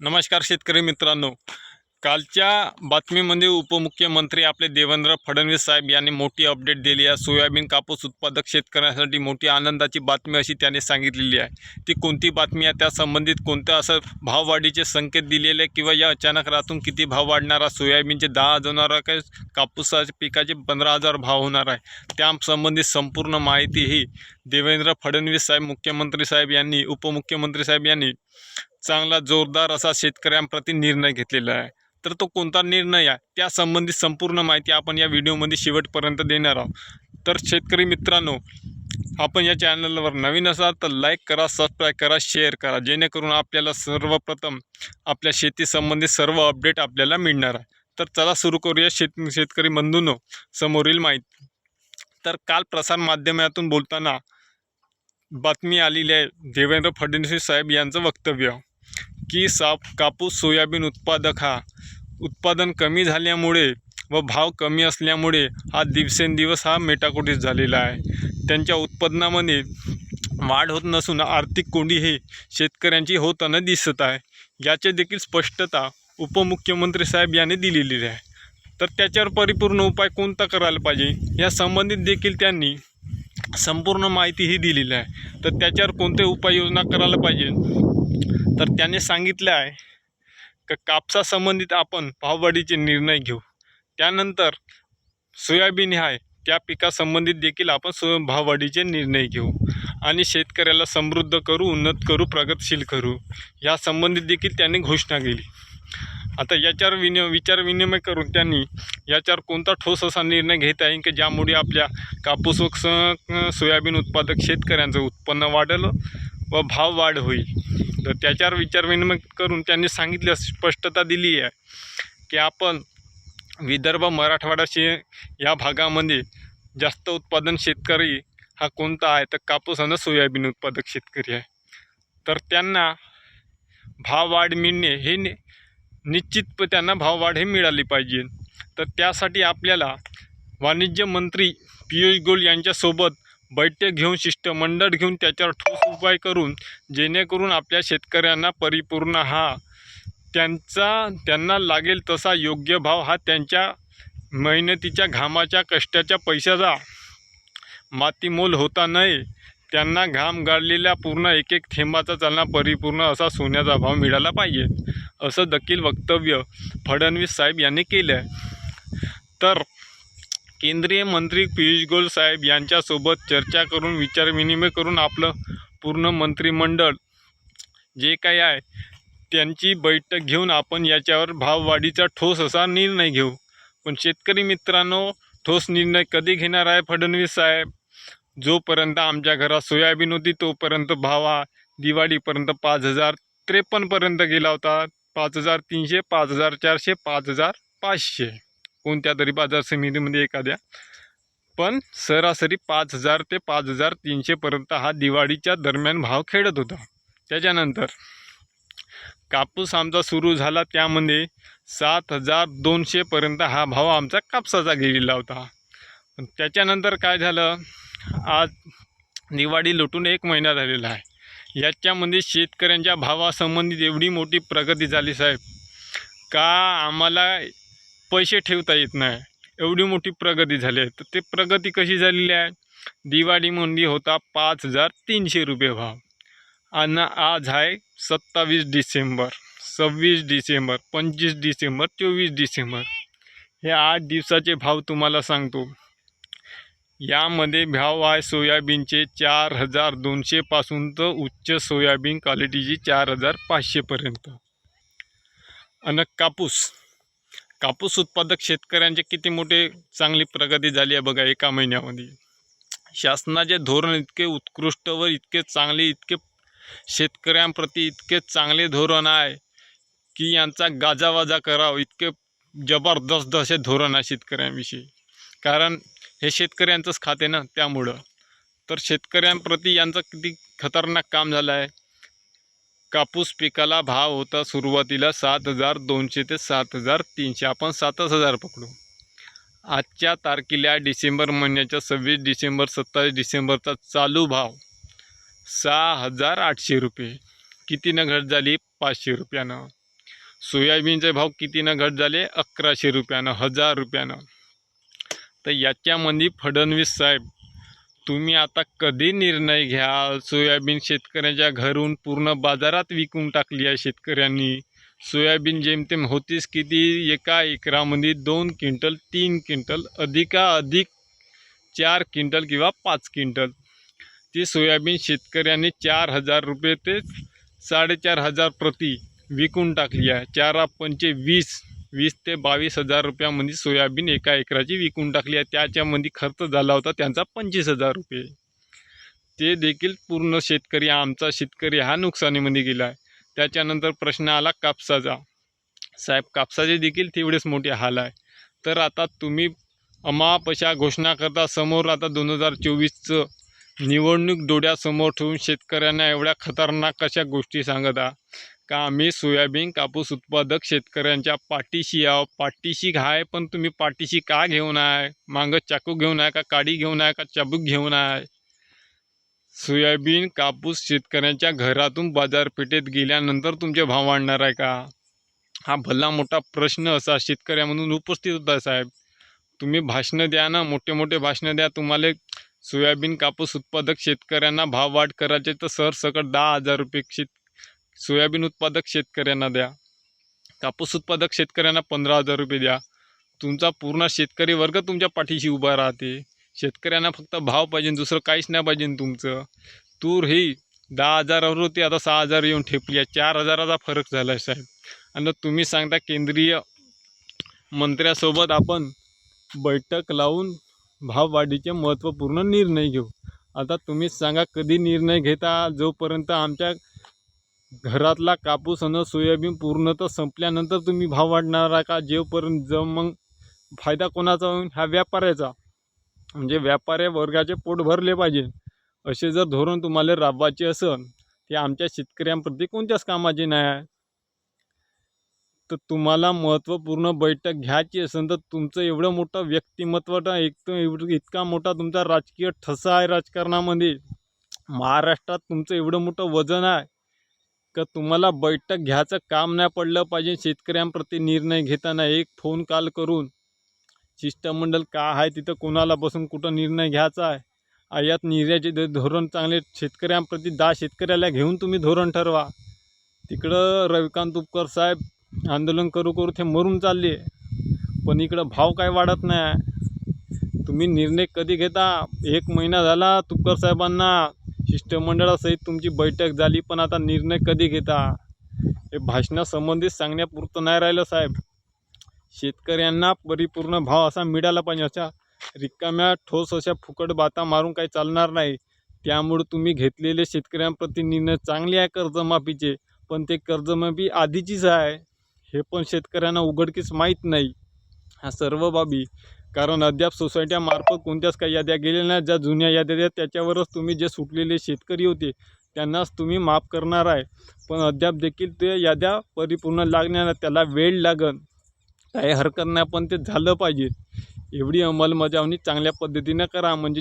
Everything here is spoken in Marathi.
नमस्कार शेतकरी मित्रांनो. कालच्या बातमीमध्ये उपमुख्यमंत्री आपले देवेंद्र फडणवीस साहेब यांनी मोठी अपडेट दिली आहे. सोयाबीन कापूस उत्पादक शेतकऱ्यांसाठी मोठी आनंदाची बातमी अशी त्यांनी सांगितलेली आहे. ती कोणती बातमी आहे? त्या संबंधित कोणत्या असं भाववाढीचे संकेत दिलेले किंवा या अचानक रातून किती भाव वाढणार आहे? सोयाबीनचे दहा हजार होणार आहे काय कापूसाच्या पिकाचे पंधरा हजार भाव होणार आहे? त्या संबंधित संपूर्ण माहिती ही देवेंद्र फडणवीस साहेब मुख्यमंत्री साहेब यांनी उपमुख्यमंत्री साहेब यांनी चांगला जोरदार असा शेतकऱ्यांप्रती निर्णय घेतलेला आहे. तर तो कोणता निर्णय आहे? त्यासंबंधी संपूर्ण माहिती आपण या व्हिडिओमध्ये शेवटपर्यंत देणार आहोत. तर शेतकरी मित्रांनो आपण या चॅनलवर नवीन असाल तर लाईक करा सबस्क्राईब करा शेअर करा. जेणेकरून आपल्याला सर्वप्रथम आपल्या शेतीसंबंधी सर्व अपडेट आपल्याला मिळणार आहे. तर चला सुरू करूया शेत शेतकरी बंधूंनो समोरील माहिती. तर काल प्रसार माध्यमातून बोलताना बातमी आलेली आहे देवेंद्र फडणवीस साहेब यांचं वक्तव्य. की साप कापूस सोयाबीन उत्पादक हा. उत्पादन कमी झाल्यामुळे व भाव कमी असल्यामुळे हा दिवसेंदिवस हा मेटाकुटीस झालेला आहे. त्यांच्या उत्पादनामध्ये वाढ होत नसून आर्थिक कोंडी हे शेतकऱ्यांची होताना दिसत आहे. याचे देखील स्पष्टता उपमुख्यमंत्री साहेब यांनी दिलेली आहे. तर त्याच्यावर परिपूर्ण उपाय कोणता करायला पाहिजे? या संबंधित देखील त्यांनी संपूर्ण माहिती ही दिलेली आहे. तर त्याच्यावर कोणते उपाययोजना करायला पाहिजे? तर त्याने सांगितलं आहे का कापसासंबंधित आपण भाववाढीचे निर्णय घेऊ. त्यानंतर सोयाबीन आहे त्या पिकासंबंधित देखील आपण सो भाववाढीचे निर्णय घेऊ आणि शेतकऱ्याला समृद्ध करू उन्नत करू प्रगतशील करू या संबंधित देखील त्यांनी घोषणा केली. आता याच्यावर विनि विचार विनिमय करून त्यांनी याच्यावर कोणता ठोस असा निर्णय घेता येईल की ज्यामुळे आपल्या कापूस व स- सोयाबीन उत्पादक शेतकऱ्यांचं उत्पन्न वाढलं व भाव वाढ होईल. तर त्याच्यावर विचारविनिमय करून त्यांनी सांगितलं स्पष्टता दिली आहे की आपण विदर्भ मराठवाडाशी या भागामध्ये जास्त उत्पादन शेतकरी हा कोणता आहे? तर कापूस आणि सोयाबीन उत्पादक शेतकरी आहे. तर त्यांना भाव वाढ मिळणे हे नि निश्चित त्यांना भाववाढ हे मिळाली पाहिजे. तर त्यासाठी आपल्याला वाणिज्य मंत्री पियुष गोयल यांच्यासोबत बैठक घेऊन शिष्टमंडळ घेऊन त्याच्यावर ठोस उपाय करून जेणेकरून आपल्या शेतकऱ्यांना परिपूर्ण हा त्यांचा त्यांना लागेल तसा योग्य भाव हा त्यांच्या मेहनतीच्या घामाच्या कष्टाच्या पैशाचा मातीमोल होता नये. त्यांना घाम गाळलेल्या पूर्ण एक एक थेंबाचा चालना परिपूर्ण असा सोन्याचा भाव मिळाला पाहिजे असं देखील वक्तव्य फडणवीस साहेब यांनी केलं आहे तर केंद्रीय मंत्री पियुष गोयल साहेब यांच्यासोबत चर्चा करून विचारविनिमय करून आपलं पूर्ण मंत्रिमंडळ जे काही आहे त्यांची बैठक घेऊन आपण याच्यावर भाववाढीचा ठोस असा निर्णय घेऊ. पण शेतकरी मित्रांनो ठोस निर्णय कधी घेणार आहे फडणवीस साहेब? जोपर्यंत आमच्या घरात सोयाबीन होती तोपर्यंत भाव हा दिवाळीपर्यंत पाच हजार त्रेपन्नपर्यंत गेला होता. पाच हजार तीनशे पाच हजार चारशे पाच हजार पाचशे. कोणत्या तरी बाजार समितीमध्ये एखाद्या. पण सरासरी पाच हजार ते पाच हजार तीनशेपर्यंत हा दिवाळीच्या दरम्यान भाव खेळत होता. त्याच्यानंतर कापूस आमचा सुरू झाला त्यामध्ये सात हजार दोनशेपर्यंत हा भाव आमचा कापसाचा गेलेला होता. त्याच्यानंतर काय झालं? आज दिवाळी लुटून एक महिना झालेला आहे. याच्यामध्ये शेतकऱ्यांच्या भावासंबंधित एवढी मोठी प्रगती झाली साहेब. का आम्हाला पैसे ठेवता येत नाही. एवढी मोठी प्रगती झाली आहे. तर ते प्रगती कशी झालेली आहे? दिवाळीमध्ये होता पाच हजार तीनशे रुपये भाव. आणि आज आहे सत्तावीस डिसेंबर सव्वीस डिसेंबर पंचवीस डिसेंबर चोवीस डिसेंबर. हे आठ दिवसाचे भाव तुम्हाला सांगतो. यामध्ये भाव आहे सोयाबीनचे चार हजार दोनशेपासून तर उच्च सोयाबीन क्वालिटीची चार हजार पाचशेपर्यंत आणि कापूस. कापूस उत्पादक शेतकऱ्यांचे किती मोठे चांगली प्रगती झाली आहे बघा एका महिन्यामध्ये. शासनाचे धोरण इतके उत्कृष्ट व इतके चांगले इतके शेतकऱ्यांप्रती इतके चांगले धोरण आहे की यांचा गाजावाजा करावं इतके जबरदस्त असे धोरण आहे शेतकऱ्यांविषयी. कारण हे शेतकऱ्यांचंच खाते ना त्यामुळं. तर शेतकऱ्यांप्रती यांचं किती खतरनाक काम झालं आहे. कापूस पिकाला भाव होता सुरुवातीला सात हजार दोनशे ते सात हजार तीनशे. आपण सातच हजार पकडू. आजच्या तारखेला डिसेंबर महिन्याच्या सव्वीस डिसेंबर सत्तावीस डिसेंबरचा चालू भाव सहा हजार आठशे रुपये. कितीनं घट झाली? पाचशे रुपयानं. सोयाबीनचे भाव कितीनं घट झाले? अकराशे रुपयानं हजार रुपयानं. तर याच्यामध्ये फडणवीस साहेब तुम्ही आता कधी निर्णय घ्याल? सोयाबीन शेतकऱ्याच्या घरून पूर्ण बाजारात विकून टाकली आहे शेतकऱ्यांनी. सोयाबीन जेमतेम होतीच किती? एका एकरामध्ये दोन क्विंटल तीन क्विंटल अधिकाधिक चार क्विंटल किंवा पाच क्विंटल. ती सोयाबीन शेतकऱ्यांनी चार हजार रुपये ते साडेचार हजार प्रति विकून टाकली आहे. चारा पंचे वीस वीस ते बावीस हजार रुपयामध्ये सोयाबीन एका एकराची विकून टाकली आहे. त्याच्यामध्ये खर्च झाला होता त्यांचा पंचवीस हजार रुपये. ते देखील पूर्ण शेतकरी आमचा शेतकरी हा नुकसानीमध्ये गेला आहे. त्याच्यानंतर प्रश्न आला कापसाचा. साहेब कापसाचे देखील तेवढेच मोठे हाल आहे. तर आता तुम्ही अमापशा घोषणा करता समोर आता दोन हजार चोवीसचं निवडणूक डोळ्यासमोर ठेवून शेतकऱ्यांना एवढ्या खतरनाक अशा गोष्टी सांगत. आहा का आम्ही सोयाबीन कापूस उत्पादक शेतकऱ्यांच्या पाठीशी आहो पाठीशी आहे पण तुम्ही पाठीशी का घेऊन आहे? मागं चाकू घेऊन आहे का? काडी घेऊन आहे का? चाबूक घेऊन आहे? सोयाबीन कापूस शेतकऱ्यांच्या घरातून बाजारपेठेत गेल्यानंतर तुमचे भाव वाढणार आहे का? हा भला मोठा प्रश्न असा शेतकऱ्यामधून उपस्थित होता साहेब. तुम्ही भाषणं द्या ना. मोठे मोठे भाषणं द्या. तुम्हाला सोयाबीन कापूस उत्पादक शेतकऱ्यांना भाव वाढ करायचे तर सरसकट दहा हजार रुपये शेत सोयाबीन उत्पादक शेतकऱ्यांना द्या. कापूस उत्पादक शेतकऱ्यांना पंधरा हजार रुपये द्या. तुमचा पूर्ण शेतकरी वर्ग तुमच्या पाठीशी उभा राहते. शेतकऱ्यांना फक्त भाव पाहिजे दुसरं काहीच नाही पाहिजे तुमचं. तूर ही दहा हजारावर होती आता सहा हजार येऊन ठेपली आहे. चार हजाराचा फरक झाला आहे साहेब. आणि तुम्ही सांगता केंद्रीय मंत्र्यासोबत आपण बैठक लावून भाववाढीचे महत्त्वपूर्ण निर्णय घेऊ. आता तुम्हीच सांगा कधी निर्णय घेता जोपर्यंत आमच्या घरातला कापूस आणि सोयाबीन पूर्ण तर संपल्यानंतर तुम्ही भाव वाढणार आहे का? जेपर्यंत ज मग फायदा कोणाचा होईल? ह्या व्यापाऱ्याचा. म्हणजे व्यापारी वर्गाचे पोट भरले पाहिजे. असे जर धोरण तुम्हाला राबवायचे असेल ते आमच्या शेतकऱ्यांप्रती कोणत्याच कामाचे नाही आहे. तर तुम्हाला महत्त्वपूर्ण बैठक घ्यायची असेल तर तुमचं एवढं मोठं व्यक्तिमत्व एक तर एवढं इतका मोठा तुमचा राजकीय ठसा आहे राजकारणामध्ये. महाराष्ट्रात तुमचं एवढं मोठं वजन आहे. का तुम्हाला बैठक घ्यायचं काम नाही पडलं पाहिजे? शेतकऱ्यांप्रती निर्णय घेताना एक फोन कॉल करून शिष्टमंडळ का आहे तिथं कोणाला बसून कुठं निर्णय घ्यायचा आहे? यात निर्याचे धोरण चांगले शेतकऱ्यांप्रती दहा शेतकऱ्याला घेऊन तुम्ही धोरण ठरवा. तिकडं रविकांत उपकर साहेब आंदोलन करू करू ते मरून चालले. पण इकडं भाव काय वाढत नाही. आहे तुम्ही निर्णय कधी घेता? एक महिना झाला तुपकर साहेबांना शिष्टमंडळासहित तुमची बैठक झाली पण आता निर्णय कधी घेता? हे भाषणासंबंधित सांगण्यापुरतं नाही राहिलं साहेब. शेतकऱ्यांना परिपूर्ण भाव असा मिळाला पाहिजे अशा रिकाम्या ठोस अशा फुकट बाता मारून काही चालणार नाही. त्यामुळे तुम्ही घेतलेले शेतकऱ्यांप्रती निर्णय चांगले आहे कर्जमाफीचे पण ते कर्जमाफी आधीचीच आहे. हे पण शेतकऱ्यांना उघडकीस माहीत नाही. ह्या सर्व बाबी कारण अद्याप सोसायट्यामार्फत कोणत्याच काही याद्या गेलेल्या नाही ज्या जुन्या याद्या आहेत त्याच्यावरच तुम्ही जे सुटलेले शेतकरी होते त्यांनाच तुम्ही माफ करणार आहे. पण अद्याप देखील ते याद्या परिपूर्ण लागणार त्याला वेळ लागन. काही हरकत नाही पण ते झालं पाहिजे. एवढी अंमलबजावणी चांगल्या पद्धतीनं करा. म्हणजे